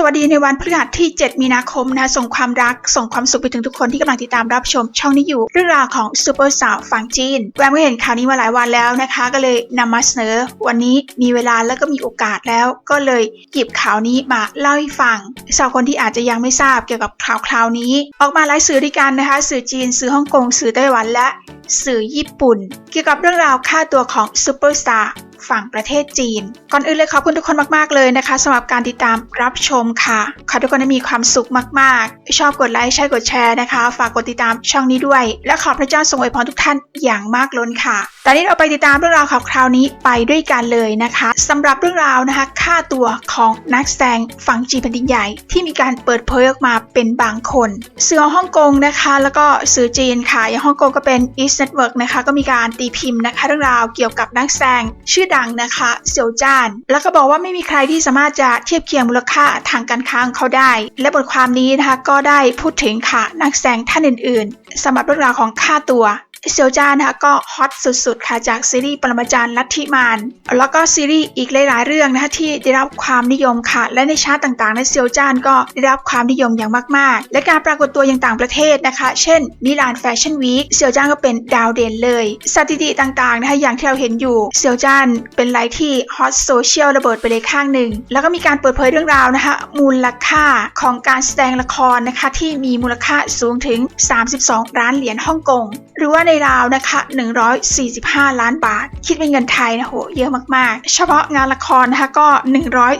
สวัสดีในวันพฤหัสที่ 7 มีนาคมนะคะส่งความรัก ส่งความสุขไปถึงทุกคนที่กำลังติดตามรับชมช่องนี้อยู่ เรื่องราวของซูเปอร์สาวฝั่งจีนแวมก็เห็นข่าวนี้มาหลายวันแล้วนะคะ ก็เลยนำมาเสนอ วันนี้มีเวลาแล้วก็มีโอกาสแล้ว ก็เลยหยิบข่าวนี้มาเล่าให้ฟังสำหรับคนที่อาจจะยังไม่ทราบเกี่ยวกับข่าวคราวนี้ ออกมาหลายสื่อด้วยกันนะคะ สื่อจีน สื่อฮ่องกงสื่อไต้หวันและสื่อญี่ปุ่น เกี่ยวกับเรื่องราวค่าตัวของซูเปอร์สตาร์ ฝั่งประเทศจีน ก่อนอื่นเลยขอบคุณทุกคนมากๆเลยนะคะสำหรับการติดตามรับชมค่ะขอทุกคนได้มีความสุขมากๆ ชอบกดไลค์ใช่กดแชร์นะคะ ฝากกดติดตามช่องนี้ด้วย และขอพระเจ้าทรงอวยพรทุกท่านอย่างมากล้นค่ะตอนนี้เราไปติดตามเรื่องราวข่าวคราวนี้ไปด้วยกันเลยนะคะสำหรับเรื่องราวนะคะค่าตัวของนักแสดงฝั่งจีนแผ่นดินใหญ่ ที่มีการเปิดเผยออกมาเป็นบางคนสื่อฮ่องกงนะคะ แล้วก็สื่อจีนค่ะอย่างฮ่องกงก็เป็น East Network นะคะก็มีการตีพิมพ์นะคะ เรื่องราวเกี่ยวกับนักแสดงชื่อดังนะคะเซียวจาน แล้วก็บอกว่าไม่มีใครที่สามารถจะเทียบเคียงมูลค่าทางการค้าของเขาได้ และบทความนี้นะคะก็ได้พูดถึงค่ะนักแสดงท่านอื่นๆสำหรับเรื่องราวของค่าตัว เซียวจานนะคะก็ฮอตสุดๆ ค่ะจากซีรีส์ปรมาจารย์ลัทธิมาน แล้วก็ซีรีส์อีกหลายๆเรื่องนะคะที่ได้รับความนิยมค่ะ และในชาติต่างๆในเซียวจานก็ได้รับความนิยมอย่างมากๆ และการปรากฏตัวอย่างต่างประเทศนะคะ เช่นมิลานแฟชั่นวีคเซียวจานก็เป็นดาวเด่นเลยสถิติต่างๆนะคะอย่างที่เราเห็นอยู่เซียวจานเป็นอะไรที่ฮอตโซเชียลระเบิดไปเลยข้างหนึ่งแล้วก็มีการเปิดเผยเรื่องราวนะคะมูลค่าของการแสดงละครนะคะที่มีมูลค่าสูงถึง 32 ล้านเหรียญฮ่องกงหรือว่าในราวนะคะ 145 ล้านบาท คิดเป็นเงินไทยนะโหเยอะมากๆ เฉพาะงานละครนะคะก็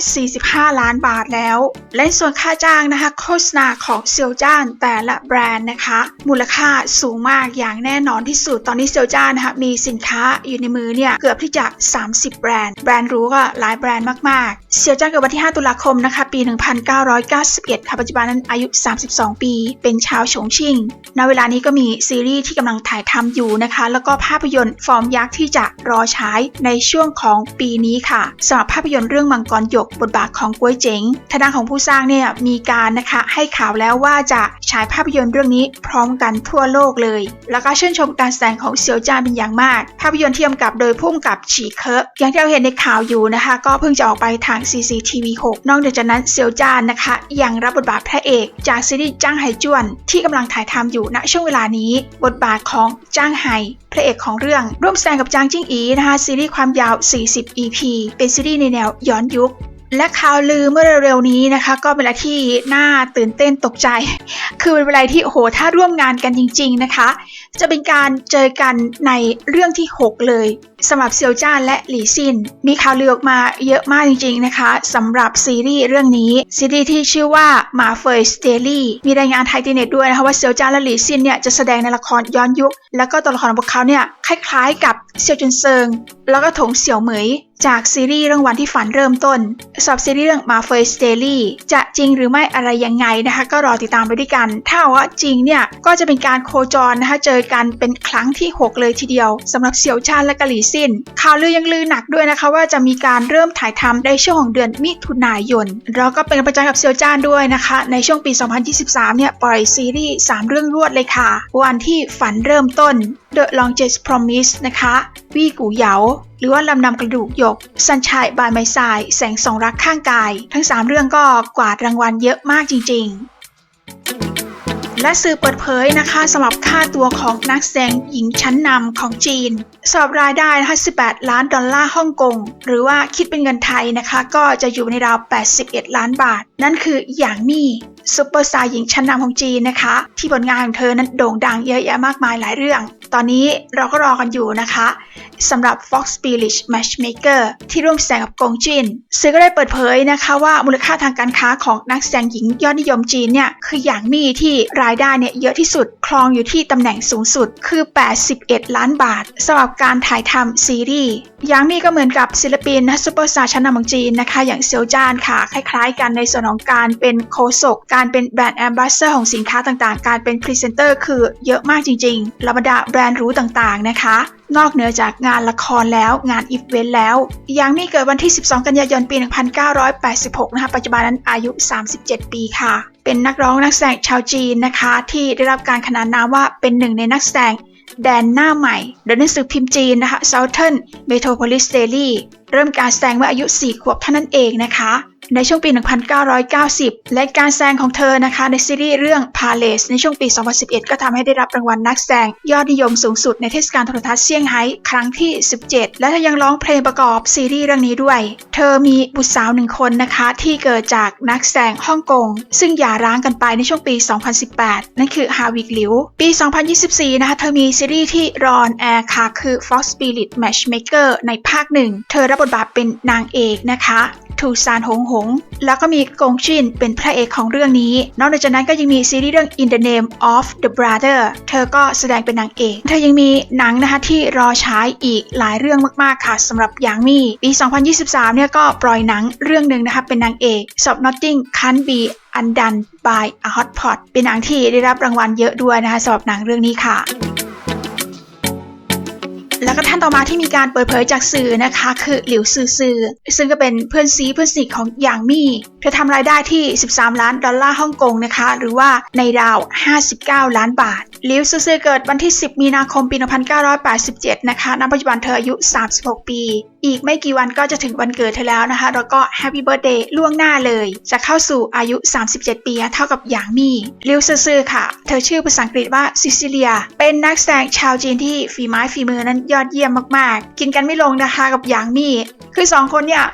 145 ล้านบาทแล้ว และส่วนค่าจ้างนะคะโฆษณาของเซียวจ้านแต่ละแบรนด์นะคะ มูลค่าสูงมากอย่างแน่นอนที่สุด ตอนนี้เซียวจ้านนะคะมีสินค้าอยู่ในมือเนี่ยเกือบที่จะ 30 แบรนด์ แบรนด์รู้ก็หลายแบรนด์มากๆ เซียวจ้านเกิดวันที่ 5 ตุลาคมนะคะปี 1991 ค่ะปัจจุบันนั้นอายุ 32 ปี เป็นชาวฉงชิ่งณเวลานี้ก็มีซีรีส์ที่กำลังถ่ายทำอยู่นะคะ แล้วก็ภาพยนตร์ฟอร์มยักษ์ที่จะรอฉายในช่วงของปีนี้ค่ะสำหรับภาพยนตร์เรื่องมังกรหยกบทบาทของกวยเจ๋งทางด้านของผู้สร้างเนี่ยมีการนะคะให้ข่าวแล้วว่าจะฉายภาพยนตร์เรื่องนี้พร้อมกันทั่วโลกเลย แล้วก็ชื่นชมการแสดงของเซียวจานเป็นอย่างมาก ภาพยนตร์ที่กำกับโดยผู้กำกับฉีเคิร์อย่างที่เราเห็นในข่าวอยู่นะคะ ก็เพิ่งจะออกไปทาง CCTV 6นอกจากนั้นเซียวจานนะคะ ยังรับบทบาทพระเอก จากซีรีส์จ้างไหจวน ที่กำลังถ่ายทำอยู่ณช่วงเวลานี้ บทบาทของจ้างไห่พระเอกของเรื่อง ร่วมแสดงกับจางจิ้งอีนะคะซีรีส์ความยาว 40 EP เป็นซีรีส์ในแนวย้อนยุคและข่าวลือเมื่อเร็วๆนี้นะคะ ก็เป็นอะไรที่น่าตื่นเต้นตกใจ คือเป็นอะไรที่โอ้โหถ้าร่วมงานกันจริง ๆนะคะ จะเป็นการเจอกันในเรื่องที่ 6 เลยสำหรับเซียวจ้านและหลี่ซิน มีข่าวลือออกมาเยอะมากจริงๆนะคะสำหรับซีรีส์เรื่องนี้ ซีรีส์ที่ชื่อว่ามาเฟยสเตอรี่มีรายงานไทยทีเน็ตด้วยนะคะว่าเซียวจ้านและหลี่ซินเนี่ยจะแสดงในละครย้อนยุค แล้วก็ตัวละครของพวกเขาเนี่ยคล้ายๆกับเซียวจุนเซิง แล้วก็ถงเสี่ยวเหมยจากซีรีส์เรื่องวันที่ฝันเริ่มต้นสำหรับซีรีส์เรื่องมาเฟยสเตอรี่จะจริงหรือไม่อะไรยังไงนะคะ ก็รอติดตามไปด้วยกัน ถ้าว่าจริงเนี่ยก็จะเป็นการโคจรนะคะเจอกันเป็นครั้งที่ 6 เลยทีเดียวสำหรับเซียวจ้านและกะหลี่ซินข่าวลือยังลือหนักด้วยนะคะ ว่าจะมีการเริ่มถ่ายทำในช่วงของเดือนมิถุนายนแล้วก็เป็นประจันกับเซียวจ้านด้วยนะคะ ในช่วงปี 2023 เนี่ยปล่อยซีรีส์ 3 เรื่องรวดเลยค่ะ วันที่ฝันเริ่มต้น The Longest Promise นะคะวี่กูเหยาหรือว่าลำนำกระดูกหยก สันชายบายไมซาย แสงสองรักข้างกาย ทั้ง 3 เรื่องก็กวาดรางวัลเยอะมากจริง ๆ และสื่อเปิดเผยนะคะสำหรับค่าตัวของนักแสดงหญิงชั้นนำของจีนสำหรับรายได้นะคะ18 ล้านดอลลาร์ฮ่องกง หรือว่าคิดเป็นเงินไทยนะคะ ก็จะอยู่ในราว 81 ล้านบาท นั่นคือหยางมี่ซุปเปอร์สตาร์หญิงชั้นนำของจีนนะคะ ที่ผลงานของเธอนั้นโด่งดังเยอะแยะมากมายหลายเรื่อง ตอนนี้เราก็รอกันอยู่นะคะสำหรับ Fox Village Matchmaker ที่ร่วมแสดงกับกงจินสื่อก็ได้เปิดเผยนะคะว่ามูลค่าทางการค้าของนักแสดงหญิงยอดนิยมจีนเนี่ยคือหยางมี่ที่รายได้เนี่ยเยอะที่สุดครองอยู่ที่ตำแหน่งสูงสุดคือ 81 ล้านบาทสำหรับการถ่ายทำซีรีส์หยางมี่ก็เหมือนกับศิลปินนะซุปเปอร์สตาร์ชั้นนำของจีนนะคะอย่างเซียวจานค่ะ คล้ายๆ กันในส่วนของการเป็นโคศกการเป็นแบรนด์แอมบาสเดอร์ของสินค้าต่างๆ การเป็นพรีเซนเตอร์คือเยอะมากจริงๆระบรรดาแรนด์รู้ต่างๆนะคะ นอกเหนือจากงานละครแล้วงานอีเวนต์แล้วยางมีเกิดวันที่ 12 กันยายนปี 1986 นะคะ ปัจจุบันนั้นอายุ 37 ปีค่ะ เป็นนักร้องนักแสดงชาวจีนนะคะ ที่ได้รับการขนานนามว่าเป็นหนึ่งในนักแสดงแดนหน้าใหม่โดยหนังสือพิมพ์จีนนะคะ Southern Metropolis Daily เริ่มการแสดงเมื่ออายุ 4 ขวบเท่านั้นเองนะคะ ในช่วงปี 1990 และการแสดงของเธอนะคะในซีรีส์เรื่อง Palace ในช่วงปี 2011 ก็ทำให้ได้รับรางวัลนักแสดงยอดนิยมสูงสุดในเทศกาลโทรทัศน์เซี่ยงไฮ้ครั้งที่ 17 และเธอยังร้องเพลงประกอบซีรีส์เรื่องนี้ด้วย เธอมีบุตรสาวหนึ่งคนนะคะที่เกิดจากนักแสดงฮ่องกง ซึ่งหย่าร้างกันไปในช่วงปี 2018 นั่นคือฮาวิกลิว ปี 2024 นะคะเธอมีซีรีส์ที่รอนแอร์ค่ะคือ Fox Spirit Matchmaker ในภาคหนึ่งเธอรับบทบาทเป็นนางเอกนะคะ ทูซานหงหง แล้วก็มีกงชินเป็นพระเอกของเรื่องนี้ นอกจากนั้นก็ยังมีซีรีส์เรื่อง In the Name of the Brother เธอก็แสดงเป็นนางเอก เธอยังมีหนังนะคะที่รอฉายอีกหลายเรื่องมากๆค่ะสำหรับยางมี่ ปี 2023 เนี่ยก็ปล่อยหนังเรื่องหนึ่งนะคะเป็นนางเอก Stop Nothing Can't Be Undone by a Hot Pot เป็นหนังที่ได้รับรางวัลเยอะด้วยนะคะสำหรับหนังเรื่องนี้ค่ะ แล้วก็ท่านต่อมาที่มีการเปิดเผยจากสื่อนะคะ คือหลิวซือซือซึ่งก็เป็นเพื่อนซีเพื่อนสนิทของหยางมี่เธอทำรายได้ที่ 13 ล้านดอลลาร์ฮ่องกงนะคะ หรือว่าในราว 59 ล้านบาทหลิวซือซือเกิดวันที่ 10 มีนาคมปี 1987 นะคะณปัจจุบันเธออายุ 36 ปีอีกไม่กี่วันก็จะถึงวันเกิดเธอแล้วนะคะ แล้วก็แฮปปี้เบิร์ดเดย์ล่วงหน้าเลย จะเข้าสู่อายุ 37 ปี เท่ากับหยางมี่ลิวซือซือค่ะ เธอชื่อภาษาอังกฤษว่าซิซิเลีย เป็นนักแสดงชาวจีนที่ฝีไม้ฝีมือนั้นยอดเยี่ยมมากๆ กินกันไม่ลงนะคะกับหยางมี่ คือสองคนเนี่ย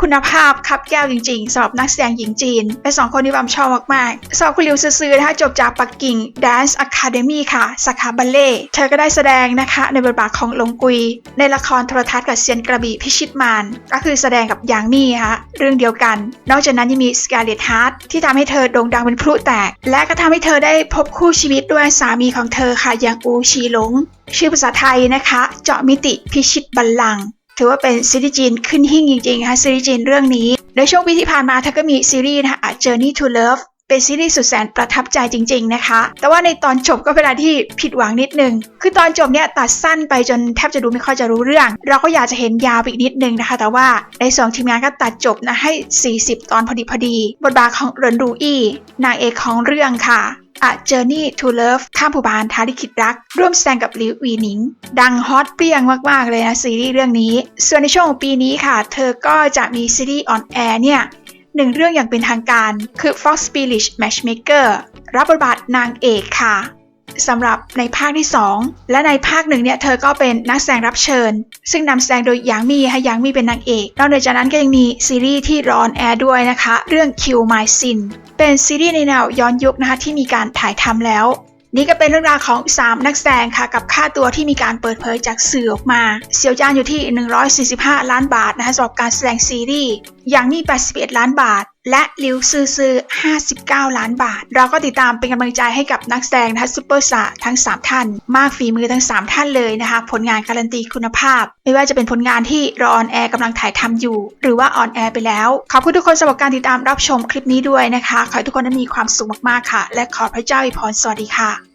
คุณภาพครับแก้วจริงๆสำหรับนักแสดงหญิงจีน เป็นสองคนที่บำชอบมากๆสำหรับคุณลิวซือๆนะคะจบจากปักกิ่ง Dance Academy ค่ะสาขาบัลเล่เธอก็ได้แสดงนะคะในบทบาทของหลงกุย ในละครโทรทัศน์กับเซียนกระบี่พิชิตมารก็คือแสดงกับยางมี่ค่ะเรื่องเดียวกัน นอกจากนั้นยังมีสกาเลตฮาร์ t ที่ทำให้เธอโด่งดังเป็นพลุแตก และก็ทำให้เธอได้พบคู่ชีวิตด้วยสามีของเธอค่ะยางอูชีหลง ชื่อภาษาไทยนะคะ เจาะมิติพิชิตบัลลังก์ ถือว่าเป็นซีรีส์จีนขึ้นหิ่งจริงๆนะคะซีรีส์จีนเรื่องนี้ในช่วงปีที่ผ่านมาเธอก็มีซีรีส์นะคะ Journey to Love เป็นซีรีส์สุดแสนประทับใจจริง ๆนะคะ แต่ว่าในตอนจบก็เป็นอะไรที่ผิดหวังนิดนึง คือตอนจบเนี่ยตัดสั้นไปจนแทบจะดูไม่ค่อยจะรู้เรื่อง เราก็อยากจะเห็นยาวอีกนิดนึงนะคะ แต่ว่าในสองทีมงานก็ตัดจบนะให้ 40 ตอนพอดีพอดี บทบาทของเรินรูอี้นางเอกของเรื่องค่ะ A Journey to Love ข้ามผู้บานท้าลิขิตรัก ร่วมแสดงกับลิวอีหนิง ดังฮอตเปรี้ยงมาก ๆ เลยนะซีรีส์เรื่องนี้ ส่วนในช่วงของปีนี้ค่ะ เธอก็จะมีซีรีส์ออนแอร์เนี่ยหนึ่งเรื่องอย่างเป็นทางการคือ Fox Spirit Matchmaker รับบทบาทนางเอกค่ะ สำหรับในภาคที่ 2 และในภาคหนึ่งเนี่ยเธอก็เป็นนักแสดงรับเชิญ ซึ่งนำแสดงโดยหยางมี่ให้หยางมี่เป็นนางเอกนอกจากนั้นก็ยังมีซีรีส์ที่รอนแอร์ด้วยนะคะ เรื่อง Kill My Sin เป็นซีรีส์ในแนวย้อนยุคนะคะที่มีการถ่ายทำแล้ว นี่ก็เป็นเรื่องราวของ 3 นักแสดงค่ะกับค่าตัวที่มีการเปิดเผยจากสื่อออกมา เซียวจานอยู่ที่ 145 ล้านบาทนะคะสำหรับการแสดงซีรีส์อย่างนี่81 ล้านบาท และลิวซือซือ 59 ล้านบาท เราก็ติดตามเป็นกำลังใจให้กับนักแสดงนะคะซูเปอร์สตาร์ทั้ง 3 ท่าน มากฝีมือทั้ง 3 ท่านเลยนะคะ ผลงานการันตีคุณภาพ ไม่ว่าจะเป็นผลงานที่รอออนแอร์กำลังถ่ายทำอยู่ หรือว่าออนแอร์ไปแล้ว ขอบคุณทุกคนสำหรับการติดตามรับชมคลิปนี้ด้วยนะคะ ขอให้ทุกคนนั้นมีความสุขมากๆค่ะ และขอพระเจ้าอวยพรสวัสดีค่ะ